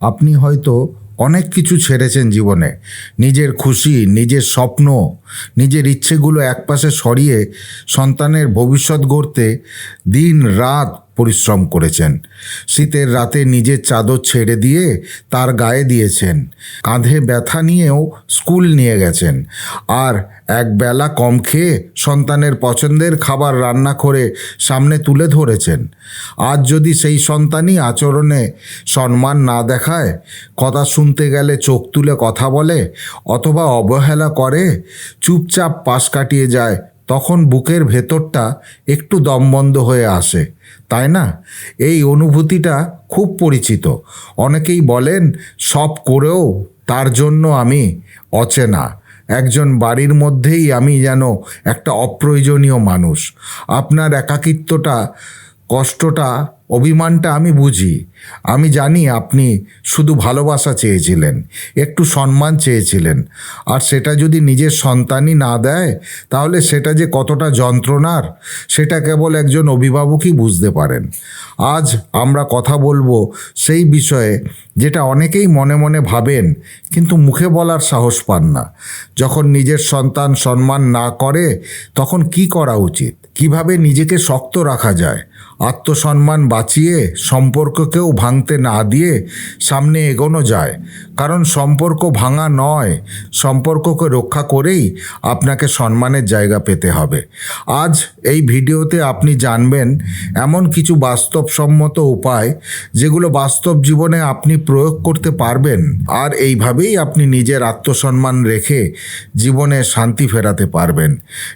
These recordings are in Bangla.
আপনি হয়তো অনেক কিছু ছেড়েছেন জীবনে। নিজের খুশি, নিজের স্বপ্ন, নিজের ইচ্ছেগুলো একপাশে সরিয়ে সন্তানের ভবিষ্যৎ গড়তে দিন রাত পরিশ্রম করেছেন। শীতের রাতে নিজের চাদর ছেড়ে দিয়ে তার গায়ে দিয়েছেন। কাঁধে ব্যথা নিয়েও স্কুল নিয়ে গেছেন। আর একবেলা কম খেয়ে সন্তানের পছন্দের খাবার রান্না করে সামনে তুলে ধরেছেন। আজ যদি সেই সন্তানই আচরণে সম্মান না দেখায়, কথা শুনতে গেলে চোখ তুলে কথা বলে অথবা অবহেলা করে, চুপচাপ পাশ কাটিয়ে যায়, তখন বুকের ভেতরটা একটু দমবন্ধ হয়ে আসে। তাই না? এই অনুভূতিটা খুব পরিচিত। অনেকেই বলেন, সব করেও তার জন্য আমি অচেনা। একজন বাড়ির মধ্যেই আমি যেন একটা অপ্রয়োজনীয় মানুষ। আপনার একাকিত্বটা, কষ্টটা অভিমানটা আমি বুঝি। আমি জানি আপনি শুধু ভালোবাসা চেয়েছিলেন, একটু সম্মান চেয়েছিলেন। আর সেটা যদি নিজের সন্তানই না দেয়, তাহলে সেটা যে কতটা যন্ত্রণার, সেটা কেবল একজন অভিভাবকই বুঝতে পারেন। আজ আমরা কথা বলব সেই বিষয়ে যেটা অনেকেই মনে মনে ভাবেন, কিন্তু মুখে বলার সাহস পান না। যখন নিজের সন্তান সম্মান না করে, তখন কি করা উচিত? কীভাবে নিজেকে শক্ত রাখা যায়? আত্মসম্মান বাঁচিয়ে সম্পর্ককেও ভাঙতে না দিয়ে সামনে এগোনো যায়। কারণ সম্পর্ক ভাঙা নয়, সম্পর্ককে রক্ষা করেই আপনাকে সম্মানের জায়গা পেতে হবে। আজ এই ভিডিওতে আপনি জানবেন এমন কিছু বাস্তবসম্মত উপায় যেগুলো বাস্তব জীবনে আপনি প্রয়োগ করতে পারবেন আর এইভাবেই আপনি নিজের আত্মসম্মান রেখে জীবনে শান্তি ফেরাতে পারবেন।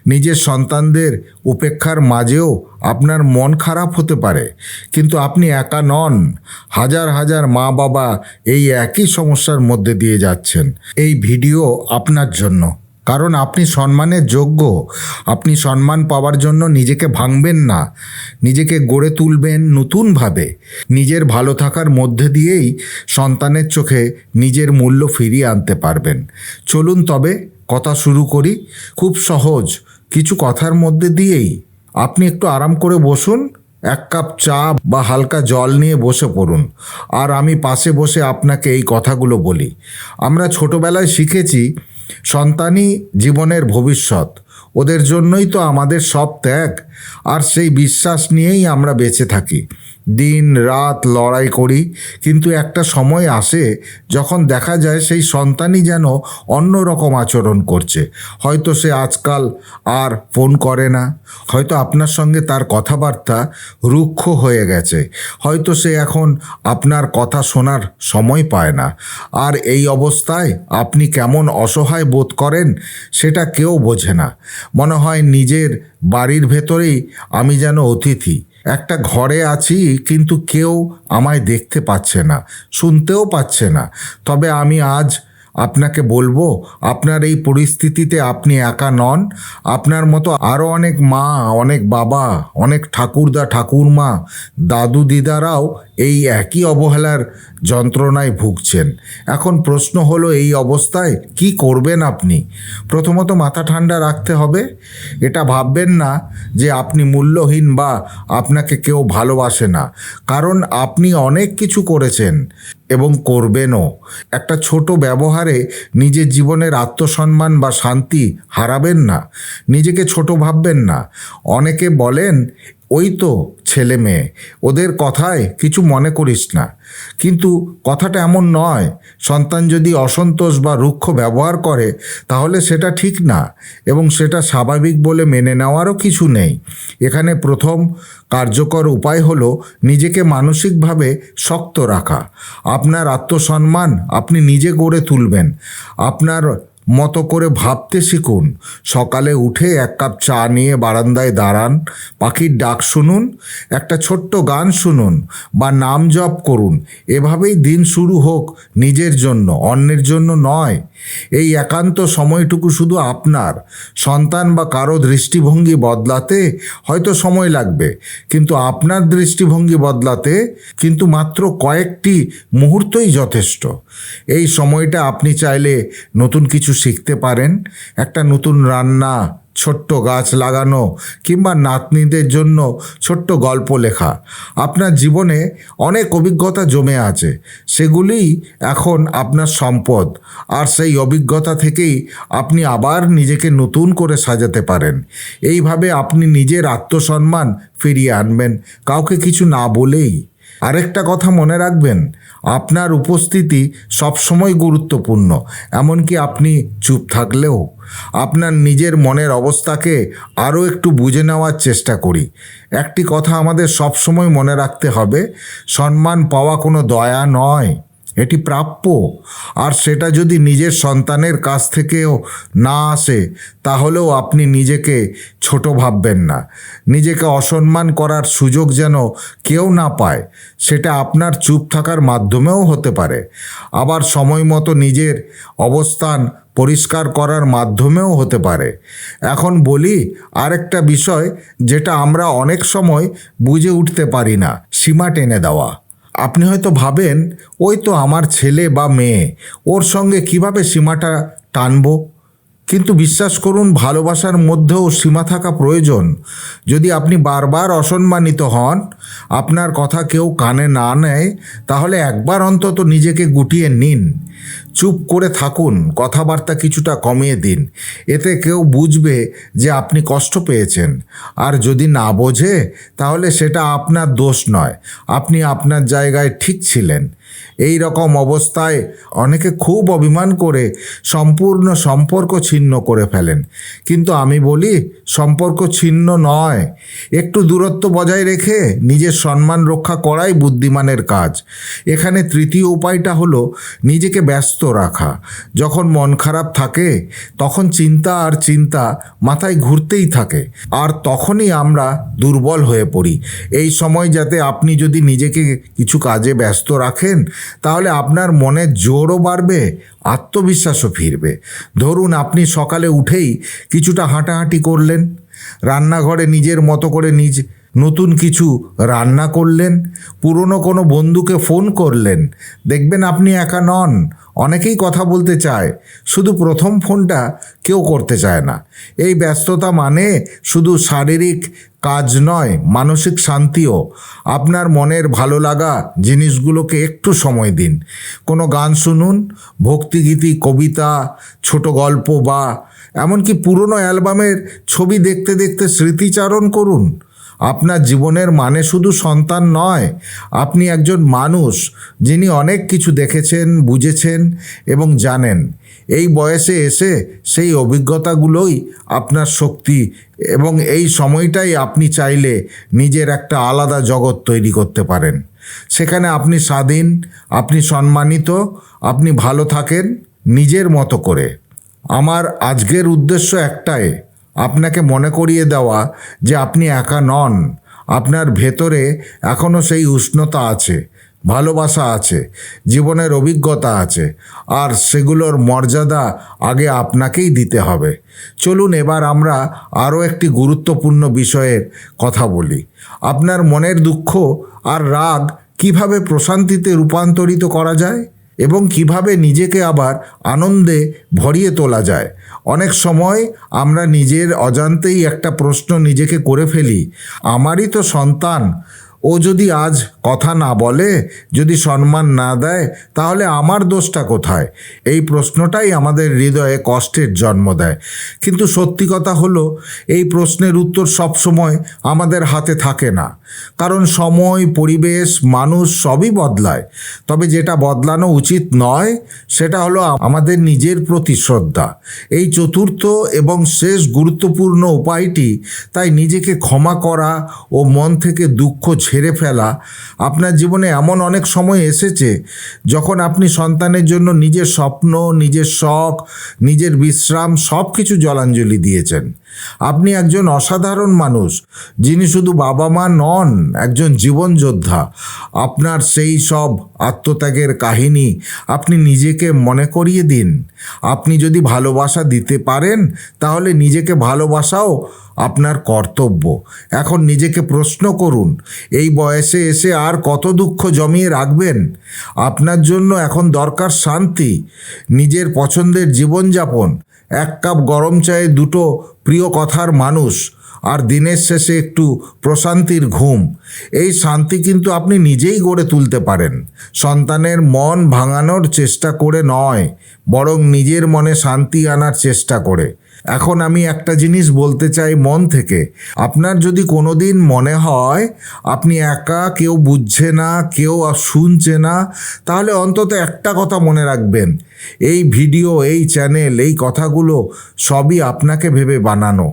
নিজের সন্তানদের উপেক্ষার মাঝেও আপনার মন খারাপ হতে পারে। কিন্তু আপনি একা নন। হাজার হাজার মা বাবা এই একই সমস্যার মধ্যে দিয়ে যাচ্ছেন। এই ভিডিও আপনার জন্য। কারণ আপনি সম্মানের যোগ্য। আপনি সম্মান পাওয়ার জন্য নিজেকে ভাঙবেন না। নিজেকে গড়ে তুলবেন নতুনভাবে। নিজের ভালো থাকার মধ্যে দিয়েই সন্তানের চোখে নিজের মূল্য ফিরিয়ে আনতে পারবেন। চলুন তবে কথা শুরু করি। খুব সহজ। কিছু কথার মধ্যে দিয়েই। আপনি একটু আরাম করে বসুন। এক কাপ চা বা হালকা জল নিয়ে বসে পড়ুন। আর আমি পাশে বসে আপনাকে এই কথাগুলো বলি। আমরা ছোটবেলায় শিখেছি, সন্তানই জীবনের ভবিষ্যৎ। ওদের জন্যই তো আমাদের সব ত্যাগ। আর সেই বিশ্বাস নিয়েই আমরা বেঁচে থাকি। দিন, রাত লড়াই করি। কিন্তু একটা সময় আসে যখন দেখা যায় সেই সন্তানই যেন অন্য রকম আচরণ করছে। হয়তো সে আজকাল আর ফোন করে না। হয়তো আপনার সঙ্গে তার কথাবার্তা রুক্ষ হয়ে গেছে। হয়তো সে এখন আপনার কথা শোনার সময় পায় না। আর এই অবস্থায় আপনি কেমন অসহায় বোধ করেন সেটা কেউ বোঝে না। মনে হয় নিজের বাড়ির ভেতরেই আমি যেন অতিথি। একটা ঘরে আছি, কিন্তু কেউ আমায় দেখতে পাচ্ছে না, শুনতেও পাচ্ছে না। তবে আমি আজ আপনাকে বলব, আপনার এই পরিস্থিতিতে আপনি একা নন। আপনার মতো আরও অনেক মা, অনেক বাবা, অনেক ঠাকুরদা, ঠাকুরমা দাদু দিদারাও এই একই অবহেলার যন্ত্রণায় ভুগছেন। এখন প্রশ্ন হলো, এই অবস্থায় কি করবেন আপনি? প্রথমত মাথা ঠান্ডা রাখতে হবে। এটা ভাববেন না যে আপনি মূল্যহীন বা আপনাকে কেউ ভালোবাসে না। কারণ আপনি অনেক কিছু করেছেন এবং করবেনও। একটা ছোট ব্যবহারে নিজের জীবনের আত্মসম্মান বা শান্তি হারাবেন না। নিজেকে ছোট ভাববেন না। অনেকে বলেন ওই তো ছেলে মেয়ে, ওদের কথায় কিছু মনে করিস না। কিন্তু কথাটা এমন নয়, সন্তান যদি অসন্তোষ বা রুক্ষ ব্যবহার করে, তাহলে সেটা ঠিক না এবং সেটা স্বাভাবিক বলে মেনে নেওয়ারও কিছু নেই। এখানে প্রথম কার্যকর উপায় হলো নিজেকে মানসিকভাবে শক্ত রাখা। আপনার আত্মসম্মান আপনি নিজে গড়ে তুলবেন। আপনার মতো করে ভাবতে শিখুন। সকালে উঠে এক কাপ চা নিয়ে বারান্দায় দাঁড়ান, পাখির ডাক শুনুন, একটা ছোট্ট গান শুনুন বা নাম জপ করুন। এভাবেই দিন শুরু হোক নিজের জন্য, অন্যের জন্য নয়। এই একান্ত সময়টুকু শুধু আপনার। সন্তান বা কারও দৃষ্টিভঙ্গি বদলাতে হয়তো সময় লাগবে, কিন্তু আপনার দৃষ্টিভঙ্গি বদলাতে কিন্তু মাত্র কয়েকটি মুহূর্তই যথেষ্ট। এই সময়টা আপনি চাইলে নতুন কিছু শিখতে পারেন? একটা নতুন রান্না, ছোট্ট গাছ লাগানো, কিংবা নাতনিদের জন্য ছোট্ট গল্প লেখা। আপনার জীবনে অনেক অভিজ্ঞতা জমে আছে। সেগুলিই এখন আপনার সম্পদ। আর সেই অভিজ্ঞতা থেকেই আপনি আবার নিজেকে নতুন করে সাজাতে পারেন। এইভাবে আপনি নিজের আত্মসম্মান ফিরিয়ে আনবেন। কাউকে কিছু না বলেই। আরেকটা কথা মনে রাখবেন, আপনার উপস্থিতি সবসময় গুরুত্বপূর্ণ, এমনকি আপনি চুপ থাকলেও। আপনার নিজের মনের অবস্থাকে আরও একটু বুঝে নেওয়ার চেষ্টা করি। একটি কথা আমাদের সবসময় মনে রাখতে হবে, সম্মান পাওয়া কোনো দয়া নয়। এটি প্রাপ্য। আর সেটা যদি নিজের সন্তানের কাছ থেকেও না আসে, তাহলেও আপনি নিজেকে ছোট ভাববেন না। নিজেকে অসম্মান করার সুযোগ যেন কেউ না পায়, সেটা আপনার চুপ থাকার মাধ্যমেও হতে পারে। আবার সময় মতো নিজের অবস্থান পরিষ্কার করার মাধ্যমেও হতে পারে। এখন বলি আরেকটা বিষয়, যেটা আমরা অনেক সময় বুঝে উঠতে পারি না, সীমা টেনে দেওয়া। আপনি হয়তো ভাবেন, ওই তো আমার ছেলে বা মেয়ে, ওর সঙ্গে কীভাবে সীমাটা টানব? কিন্তু বিশ্বাস করুন, ভালোবাসার মধ্যেও সীমা থাকা প্রয়োজন। যদি আপনি বারবার অসম্মানিত হন, আপনার কথা কেউ কানে না নেয়, তাহলে একবার অন্তত নিজেকে গুটিয়ে নিন। চুপ করে থাকুন, কথাবার্তা কিছুটা কমিয়ে দিন। এতে কেউ বুঝবে যে আপনি কষ্ট পেয়েছেন। আর যদি না বোঝে, তাহলে সেটা আপনার দোষ নয়। আপনি আপনার জায়গায় ঠিক ছিলেন। এই রকম অবস্থায় অনেকে খুব অভিমান করে সম্পূর্ণ সম্পর্ক ছিন্ন করে ফেলেন। কিন্তু আমি বলি, সম্পর্ক ছিন্ন নয়। একটু দূরত্ব বজায় রেখে নিজের সম্মান রক্ষা করাই বুদ্ধিমানের কাজ। এখানে তৃতীয় উপায়টা হলো, নিজেকে ব্যস্ত রাখা। যখন মন খারাপ থাকে, তখন চিন্তা আর চিন্তা মাথায় ঘুরতেই থাকে। আর তখনই আমরা দুর্বল হয়ে পড়ি। এই সময় যাতে আপনি যদি নিজেকে কিছু কাজে ব্যস্ত রাখেন, তাহলে আপনার মনে জোরও বাড়বে, আত্মবিশ্বাসও ফিরবে। ধরুন আপনি সকালে উঠেই কিছুটা হাঁটাহাঁটি করলেন, রান্নাঘরে নিজের মতো করে নিজ নতুন কিছু রান্না করলেন, পুরনো কোনো বন্ধুকে ফোন করলেন, দেখবেন আপনি একা নন অনেকেই কথা বলতে চায়, শুধু প্রথম ফোনটা কেউ করতে চায় না। এই ব্যস্ততা মানে শুধু শারীরিক কাজ নয়, মানসিক শান্তিও। আপনার মনের ভালো লাগা জিনিসগুলোকে একটু সময় দিন। কোনো গান শুনুন, ভক্তিগীতি, কবিতা, ছোট গল্প বা এমনকি পুরনো অ্যালবামের ছবি দেখতে দেখতে স্মৃতিচারণ করুন। আপনার জীবনের মানে শুধু সন্তান নয়, আপনি একজন মানুষ যিনি অনেক কিছু দেখেছেন, বুঝেছেন এবং জানেন। এই বয়সে এসে সেই অভিজ্ঞতাগুলোই আপনার শক্তি এবং এই সময়টাই আপনি চাইলে নিজের একটা আলাদা জগৎ তৈরি করতে পারেন। সেখানে আপনি স্বাধীন, আপনি সম্মানিত, আপনি ভালো থাকেন নিজের মতো করে। আমার আজকের উদ্দেশ্য একটাই আপনাকে মনে করিয়ে দেওয়া যে আপনি একা নন। আপনার ভেতরে এখনও সেই উষ্ণতা আছে, ভালোবাসা আছে, জীবনের অভিজ্ঞতা আছে, আর সেগুলোর মর্যাদা আগে আপনাকেই দিতে হবে। চলুন এবার আমরা আরও একটি গুরুত্বপূর্ণ বিষয়ের কথা বলি। আপনার মনের দুঃখ আর রাগ কীভাবে প্রশান্তিতে রূপান্তরিত করা যায়? এবং কীভাবে নিজেকে আবার আনন্দে ভরিয়ে তোলা যায়। অনেক সময় আমরা নিজের অজান্তেই একটা প্রশ্ন নিজেকে করে ফেলি, আমারই তো সন্তান ও যদি আজ কথা না বলে, যদি সম্মান না দেয়, তাহলে আমার দোষটা কোথায়? এই প্রশ্নটাই আমাদের হৃদয়ে কষ্টের জন্ম দেয়। কিন্তু সত্যি কথা হলো, এই প্রশ্নের উত্তর সবসময় আমাদের হাতে থাকে না। কারণ সময়, পরিবেশ, মানুষ সবই বদলায়। তবে যেটা বদলানো উচিত নয়, সেটা হলো আমাদের নিজের প্রতি শ্রদ্ধা। এই চতুর্থ এবং শেষ গুরুত্বপূর্ণ উপায়টি তাই নিজেকে ক্ষমা করা ও মন থেকে দুঃখ ঝেড়ে ফেলা। আপনার জীবনে এমন অনেক সময় এসেছে যখন আপনি সন্তানের জন্য নিজের স্বপ্ন, নিজের শখ, নিজের বিশ্রাম সব কিছু জলাঞ্জলি দিয়েছেন। আপনি একজন অসাধারণ মানুষ, যিনি শুধু বাবা মা নন, একজন জীবন যোদ্ধা। আপনার সেই সব আত্মত্যাগের কাহিনী আপনি নিজেকে মনে করিয়ে দিন। আপনি যদি ভালোবাসা দিতে পারেন, তাহলে নিজেকে ভালোবাসাও আপনার কর্তব্য। এখন নিজেকে প্রশ্ন করুন, এই বয়সে এসে আর কত দুঃখ জমিয়ে রাখবেন? আপনার জন্য এখন দরকার শান্তি, নিজের পছন্দের জীবনযাপন। এক কাপ গরম চায়ে দুটো প্রিয় কথার মানুষ, আর দিনের শেষে একটু প্রশান্তির ঘুম। এই শান্তি কিন্তু আপনি নিজেই গড়ে তুলতে পারেন। সন্তানের মন ভাঙানোর চেষ্টা করে নয়, বরং নিজের মনে শান্তি আনার চেষ্টা করে। এখন আমি একটা জিনিস বলতে চাই মন থেকে। আপনার যদি কোনো দিন মনে হয়, আপনি একা, কেউ বুঝছে না, কেউ আর শুনছে না, তাহলে অন্তত একটা কথা মনে রাখবেন। এই ভিডিও, এই চ্যানেল, এই কথাগুলো সবই আপনাকে ভেবে বানানো।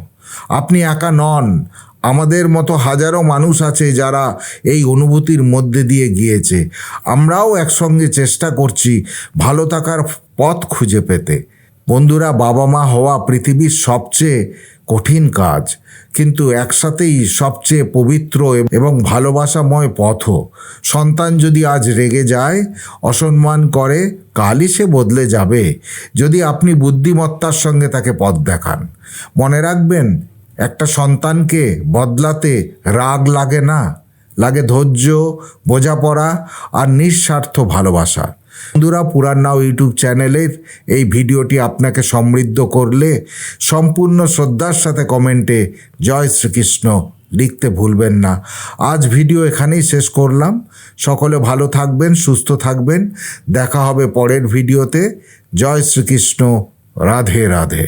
আপনি একা নন। আমাদের মতো হাজারো মানুষ আছে যারা এই অনুভূতির মধ্যে দিয়ে গিয়েছে। আমরাও একসঙ্গে চেষ্টা করছি ভালো থাকার পথ খুঁজে পেতে। বন্ধুরা বাবা মা হওয়া পৃথিবীর সবচেয়ে কঠিন কাজ। কিন্তু একসাথেই সবচেয়ে পবিত্র এবং ভালোবাসাময় পথও সন্তান যদি আজ রেগে যায়, অসম্মান করে, কালই সে বদলে যাবে, যদি আপনি বুদ্ধিমত্তার সঙ্গে তাকে পথ দেখান। মনে রাখবেন, একটা সন্তানকে বদলাতে রাগ লাগে না। লাগে ধৈর্য, বোঝাপড়া আর নিঃস্বার্থ ভালোবাসা। বন্ধুরা, পুরান নাও ইউটিউব চ্যানেলের এই ভিডিওটি আপনাকে সমৃদ্ধ করলে সম্পূর্ণ শ্রদ্ধার সাথে কমেন্টে জয় শ্রীকৃষ্ণ লিখতে ভুলবেন না। আজ ভিডিও এখানেই শেষ করলাম। সকলে ভালো থাকবেন, সুস্থ থাকবেন। দেখা হবে পরের ভিডিওতে। জয় শ্রীকৃষ্ণ, রাধে রাধে।